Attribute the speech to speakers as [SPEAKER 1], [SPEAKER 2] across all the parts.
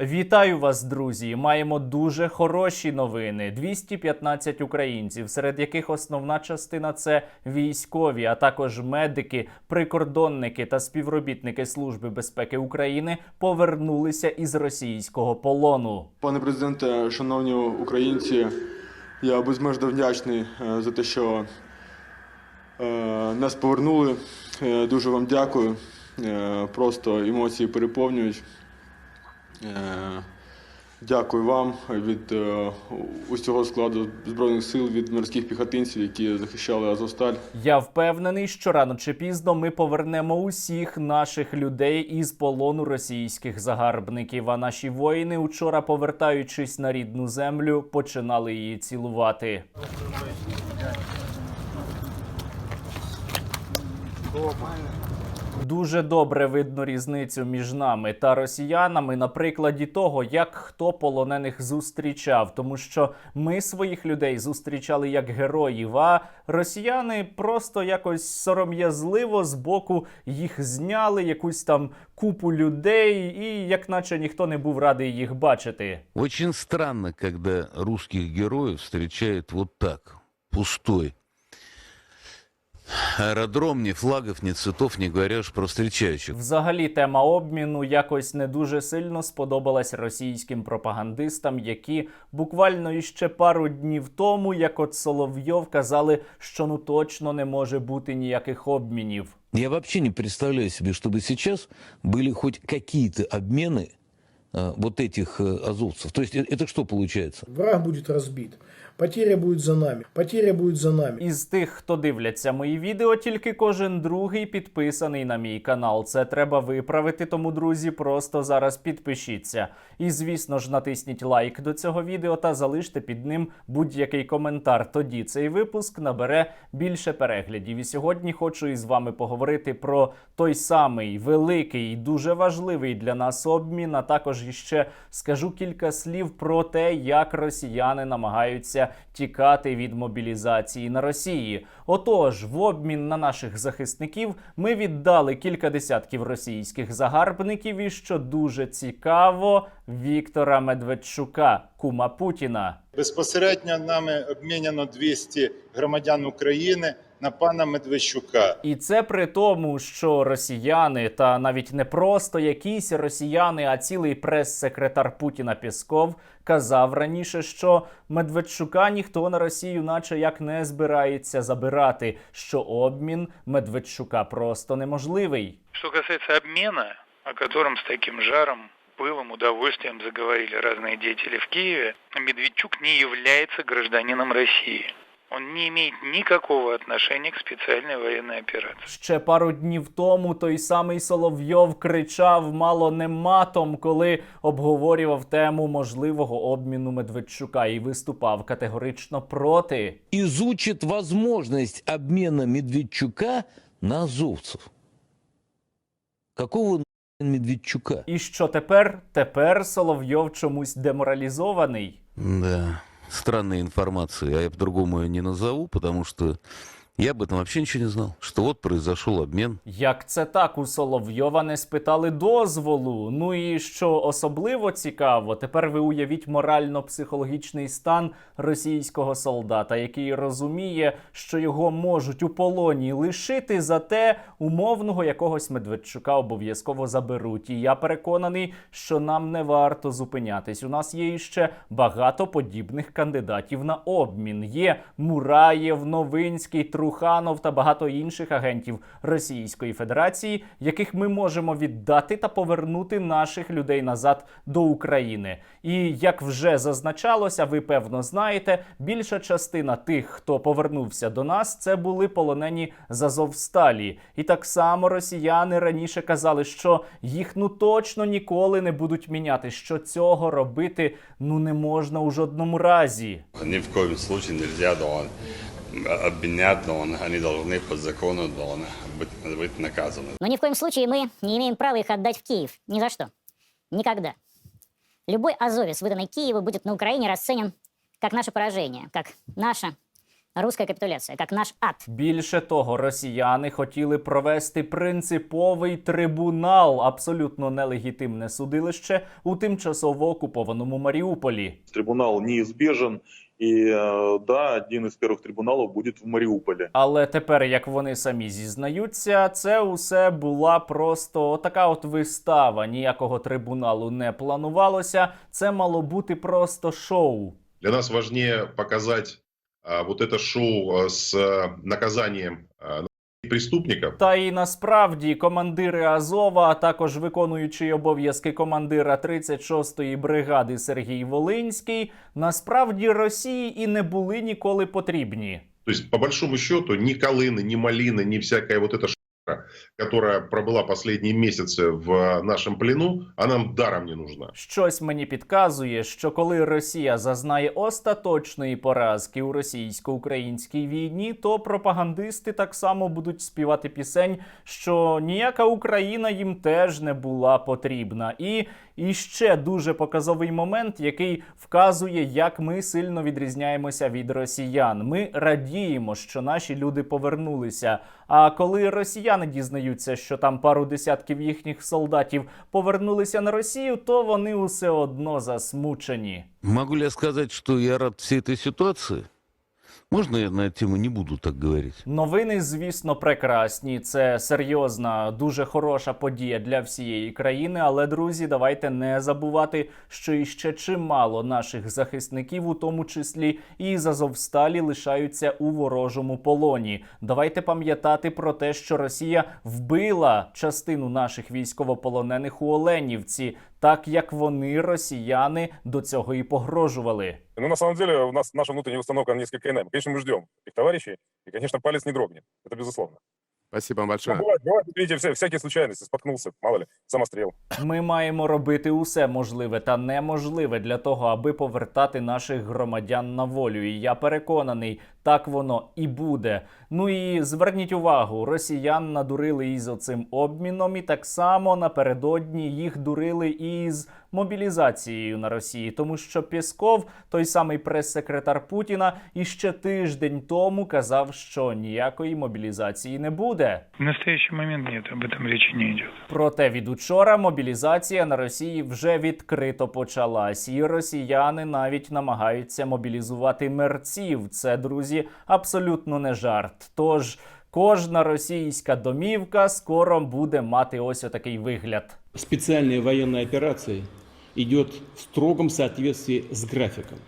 [SPEAKER 1] Вітаю вас, друзі! Маємо дуже хороші новини. 215 українців, серед яких основна частина це військові, а також медики, прикордонники та співробітники Служби безпеки України повернулися із російського полону.
[SPEAKER 2] Пане президенте, шановні українці, я безмежно вдячний е, за те, що е, нас повернули. Е, Дуже вам дякую. Просто емоції переповнюють. Е, Дякую вам від е, усього складу Збройних сил, від морських піхотинців, які захищали Азовсталь.
[SPEAKER 1] Я впевнений, що рано чи пізно ми повернемо усіх наших людей із полону російських загарбників. А наші воїни, учора, повертаючись на рідну землю, починали її цілувати. Дуже добре видно різницю між нами та росіянами на прикладі того, як хто полонених зустрічав, тому що ми своїх людей зустрічали як героїв, а росіяни просто якось сором'язливо з боку їх зняли, якусь там купу людей, і як наче ніхто не був радий їх бачити.
[SPEAKER 3] Очень странно, когда русских героев встречают вот так, пустой Аэродром, ни флагов, ни цветов, не говоря уж про встречающих.
[SPEAKER 1] Взагалі, тема обміну якось не дуже сильно сподобалась російським пропагандистам, які буквально іще пару днів тому, як от Соловйов, казали, що ну точно не може бути ніяких обмінів.
[SPEAKER 4] Я вообще не представляю себе, чтобы сейчас были хоть какие-то обмены э, вот этих э, азовцев. То есть э- это что получается?
[SPEAKER 5] Враг будет разбит. Потеря будет за нами. Потеря будет за нами.
[SPEAKER 1] Із тих, хто дивляться мої відео, тільки кожен другий підписаний на мій канал. Це треба виправити, тому друзі, просто зараз підпишіться. І звісно ж, натисніть лайк до цього відео та залиште під ним будь-який коментар. Тоді цей випуск набере більше переглядів. І сьогодні хочу із вами поговорити про той самий великий, і дуже важливий для нас обмін. А також іще скажу кілька слів про те, як росіяни намагаються тікати від мобілізації на Росії. Отож, в обмін на наших захисників ми віддали кілька десятків російських загарбників. І що дуже цікаво, Віктора Медведчука, кума Путіна.
[SPEAKER 6] Безпосередньо нами обміняно 200 громадян України на пана Медведчука.
[SPEAKER 1] І це при тому, що росіяни, та навіть не просто якісь росіяни, а цілий прес-секретар Путіна Пєсков казав раніше, що Медведчука ніхто на Росію, наче як не збирається забирати, що обмін Медведчука просто неможливий.
[SPEAKER 7] Что касается обмена, о котором с таким жаром, пылом, удовольствием заговорили разные деятели в Киеве, Медведчук не является гражданином России. Он не имеет никакого отношения к специальной военной операции.
[SPEAKER 1] Ще пару днів тому той самий Соловйов кричав мало не матом, коли обговорював тему можливого обміну Медведчука і виступав категорично проти.
[SPEAKER 4] Изучит возможность обмена Медведчука на азовцев. Какого нахрен Медведчука?
[SPEAKER 1] І що тепер? Тепер Соловйов чомусь деморалізований.
[SPEAKER 3] Да, странная информации, А я по-другому ее не назову, потому что я об этом вообще ничего не знал. Что вот произошел обмен.
[SPEAKER 1] Як це так? У Соловйова не спитали дозволу. Ну і що особливо цікаво, тепер ви уявіть морально-психологічний стан російського солдата, який розуміє, що його можуть у полоні лишити, зате умовного якогось Медведчука обов'язково заберуть. І я переконаний, що нам не варто зупинятись. У нас є іще багато подібних кандидатів на обмін. Є Мураєв, Новинський, Труханов та багато інших агентів Російської Федерації, яких ми можемо віддати та повернути наших людей назад до України. І як вже зазначалося, ви певно знаєте, більша частина тих, хто повернувся до нас, це були полонені з Азовсталі. І так само росіяни раніше казали, що їх ну точно ніколи не будуть міняти. Що цього робити ну не можна у жодному разі.
[SPEAKER 8] Ни в коем случае нельзя должен обвинять, должен, они должны по закону должны быть, быть наказаны.
[SPEAKER 9] Но ни в коем случае мы не имеем права их отдать в Киев. Ни за что. Никогда. Любой азовец, выданный Киеву, будет на Украине расценен как наше поражение, как наша русская капитуляция, как наш ад.
[SPEAKER 1] Більше того, росіяни хотіли провести принциповий трибунал, абсолютно нелегітимне судилище у тимчасово окупованому Маріуполі.
[SPEAKER 10] Трибунал неизбежен, и э, да, один из первых трибуналов будет в Мариуполе.
[SPEAKER 1] Але тепер, як вони самі зізнаються, це усе була просто така от вистава. Ніякого трибуналу не планувалося. Це мало бути просто шоу.
[SPEAKER 11] Для нас важнее показать а, вот это шоу а, с а, наказанием а, преступников,
[SPEAKER 1] Та і насправді командири Азова, а також виконуючий обов'язки командира 36-ї бригади Сергій Волинський, насправді Росії і не були ніколи потрібні.
[SPEAKER 11] То есть, по большому счету, ни Колыны, ни Малины, ни всякая вот эта шара, которая пробыла последние месяцы в нашем плену, она нам даром не нужна.
[SPEAKER 1] Щось мені підказує, що коли Росія зазнає остаточної поразки у російсько-українській війні, то пропагандисти так само будуть співати пісень, що ніяка Україна їм теж не була потрібна. І, і ще дуже показовий момент, який вказує, як ми сильно відрізняємося від росіян. Ми радіємо, що наші люди повернулися. А коли росіяни дізнаються, що там пару десятків їхніх солдатів повернулися на Росію, то вони усе одно засмучені.
[SPEAKER 3] Могу я сказать, що я рад всей ситуації. ситуации? Можно я на тему не буду так говорить?
[SPEAKER 1] Новини, звісно, прекрасні. Це серйозна, дуже хороша подія для всієї країни. Але, друзі, давайте не забувати, що іще чимало наших захисників, у тому числі і з Азовсталі, лишаються у ворожому полоні. Давайте пам'ятати про те, що Росія вбила частину наших військовополонених у Оленівці, так як вони, росіяни, до цього і погрожували.
[SPEAKER 10] Ну, на самом деле, у нас наша внутренняя установка несколько иная. Конечно, мы ждем их товарищей, и, конечно, палец не дрогнет. Это безусловно.
[SPEAKER 11] Спасибо
[SPEAKER 10] Ну,
[SPEAKER 11] большое.
[SPEAKER 10] бывает, бывает, видите, вся- всякие случайности, споткнулся, мало ли, самострел.
[SPEAKER 1] Ми маємо робити усе можливе та неможливе для того, аби повертати наших громадян на волю. І я переконаний, так воно і буде. Ну і зверніть увагу, росіян надурили із оцим обміном, і так само напередодні їх дурили із мобілізацією на Росії, тому що Пєсков, той самий прес-секретар Путіна, іще тиждень тому казав, що ніякої мобілізації не буде.
[SPEAKER 7] В настоящий момент нет, об этом речи не идет.
[SPEAKER 1] Проте від учора мобілізація на Росії вже відкрито почалась, і росіяни навіть намагаються мобілізувати мерців. Це друзі абсолютно не жарт. Тож кожна російська домівка скоро буде мати ось отакий вигляд.
[SPEAKER 12] Спеціальні воєнні операції идет в строгому соответствии з графіком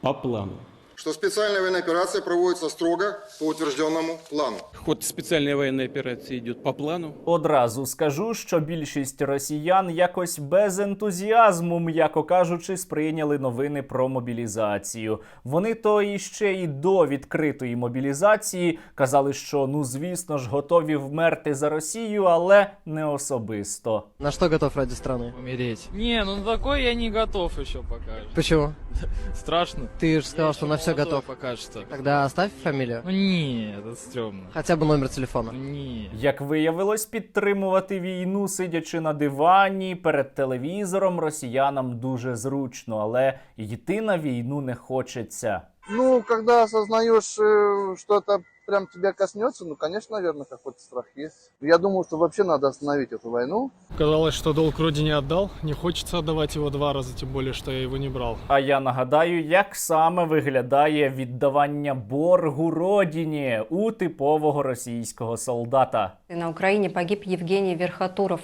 [SPEAKER 12] по плану.
[SPEAKER 13] Что специальная военная операция проводится строго по утвержденному плану.
[SPEAKER 12] Ход специальной военной операции идет по плану.
[SPEAKER 1] Одразу скажу, що більшість росіян якось без ентузіазму, м'яко кажучи, сприйняли новини про мобілізацію. Вони то іще і до відкритої мобілізації казали, що ну звісно ж готові вмерти за Росію, але не особисто.
[SPEAKER 14] На что готов ради страны?
[SPEAKER 15] Умереть. Не, ну на такой я не готов еще пока.
[SPEAKER 14] Почему?
[SPEAKER 15] Страшно.
[SPEAKER 14] Ты же сказал, что на все
[SPEAKER 15] Молодой
[SPEAKER 14] готов.
[SPEAKER 15] пока что.
[SPEAKER 14] Тогда оставь фамилию.
[SPEAKER 15] Ну не, это стрёмно.
[SPEAKER 14] Хотя бы номер телефона.
[SPEAKER 15] Не.
[SPEAKER 1] Як виявилось, підтримувати війну, сидячи на дивані перед телевізором, росіянам дуже зручно, але йти на війну не хочеться.
[SPEAKER 13] Ну, когда осознаешь, э, что это прям тебя коснется, ну, конечно, наверное, какой-то страх есть. Я думаю, что вообще надо остановить эту войну.
[SPEAKER 16] Казалось, что долг родине отдал. Не хочется отдавать его два раза, тем более, что я его не брал.
[SPEAKER 1] А я нагадаю, як саме виглядає віддавання боргу родині у типового російського солдата.
[SPEAKER 17] На Украине погиб Евгений Верхотуров.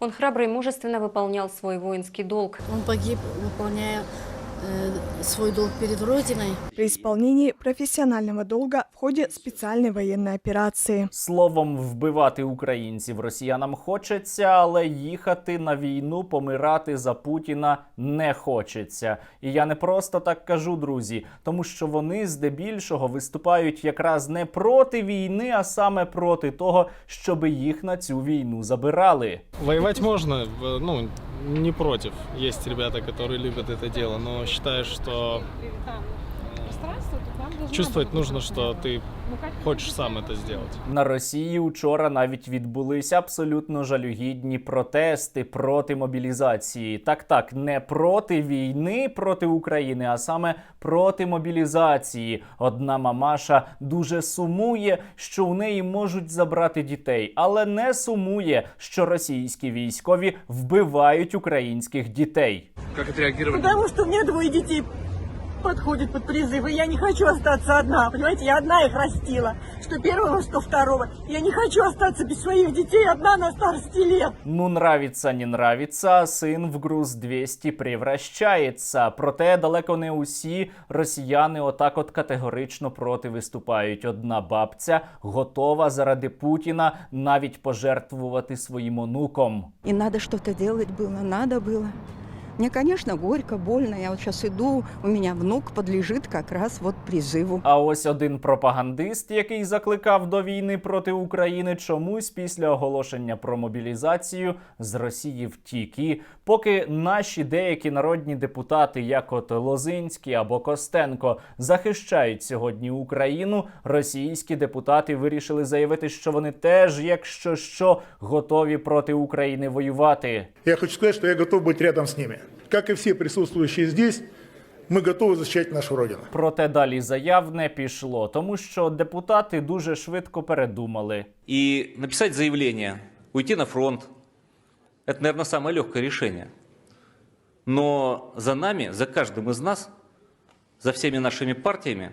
[SPEAKER 17] Он храбро и мужественно выполнял свой воинский долг.
[SPEAKER 18] Он погиб, выполняя э, свой долг перед Родиной.
[SPEAKER 19] при исполнении профессионального долга в ходе специальной военной операции.
[SPEAKER 1] Словом, вбивати українців росіянам хочеться, але їхати на війну, помирати за Путіна не хочеться. І я не просто так кажу, друзі, тому що вони здебільшого виступають якраз не проти війни, а саме проти того, щоб їх на цю війну забирали.
[SPEAKER 16] Воевать можно, в- ну, не против. Есть ребята, которые любят это дело, но считаю, что
[SPEAKER 20] пространство, то там должна
[SPEAKER 16] Чувствовать
[SPEAKER 20] быть
[SPEAKER 16] нужно,
[SPEAKER 20] вот
[SPEAKER 16] что
[SPEAKER 20] эта,
[SPEAKER 16] ты
[SPEAKER 20] ну, как
[SPEAKER 16] хочешь сам это сделать.
[SPEAKER 1] На Росії учора навіть відбулися абсолютно жалюгідні протести проти мобілізації. Так, так, не проти війни проти України, а саме проти мобілізації. Одна мамаша дуже сумує, що у неї можуть забрати дітей, але не сумує, що російські військові вбивають українських дітей.
[SPEAKER 21] Как отреагировали? Потому что у меня двое детей подходят под призыв, и я не хочу остаться одна. Понимаете, я одна их растила. Что первого, что второго. Я не хочу остаться без своих детей одна на старости лет.
[SPEAKER 1] Ну, нравится, не нравится, син в груз 200 превращається. Проте далеко не усі росіяни отак от категорично проти виступають. Одна бабця готова заради Путіна навіть пожертвувати своїм онуком.
[SPEAKER 22] И надо что-то делать было, надо было. Мне, конечно, горько, больно. Я вот сейчас иду, у меня внук подлежит как раз вот призыву.
[SPEAKER 1] А ось один пропагандист, який закликав до війни проти України, чомусь після оголошення про мобілізацію з Росії втік. І поки наші деякі народні депутати, як от Лозинський або Костенко, захищають сьогодні Україну, російські депутати вирішили заявити, що вони теж, якщо що, готові проти України воювати.
[SPEAKER 23] Я хочу сказать, что я готов быть рядом с ними Как и все присутствующие здесь, мы готовы защищать нашу Родину.
[SPEAKER 1] Проте далі заяв не пішло, тому що депутати дуже швидко передумали.
[SPEAKER 24] И написать заявление, уйти на фронт, это, наверное, самое легкое решение. Но за нами, за каждым из нас, за всеми нашими партиями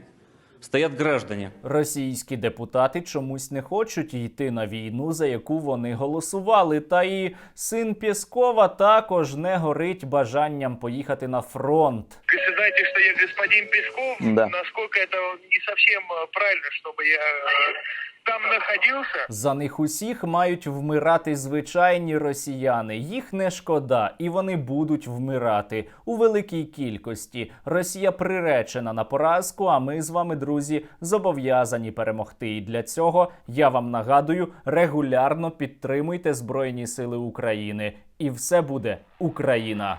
[SPEAKER 24] стоят граждане.
[SPEAKER 1] Російські депутати чомусь не хочуть йти на війну, за яку вони голосували. Та і син Пєскова також не горить бажанням поїхати на фронт.
[SPEAKER 25] Вы знаете, что я господин Песков,
[SPEAKER 1] Да.
[SPEAKER 25] насколько это не совсем э, правильно, чтобы я э, там находился.
[SPEAKER 1] За них усіх мають вмирати звичайні росіяни. Їх не шкода, і вони будуть вмирати у великій кількості. Росія приречена на поразку. А ми з вами, друзі, зобов'язані перемогти. І для цього я вам нагадую: регулярно підтримуйте Збройні Сили України, і все буде Україна.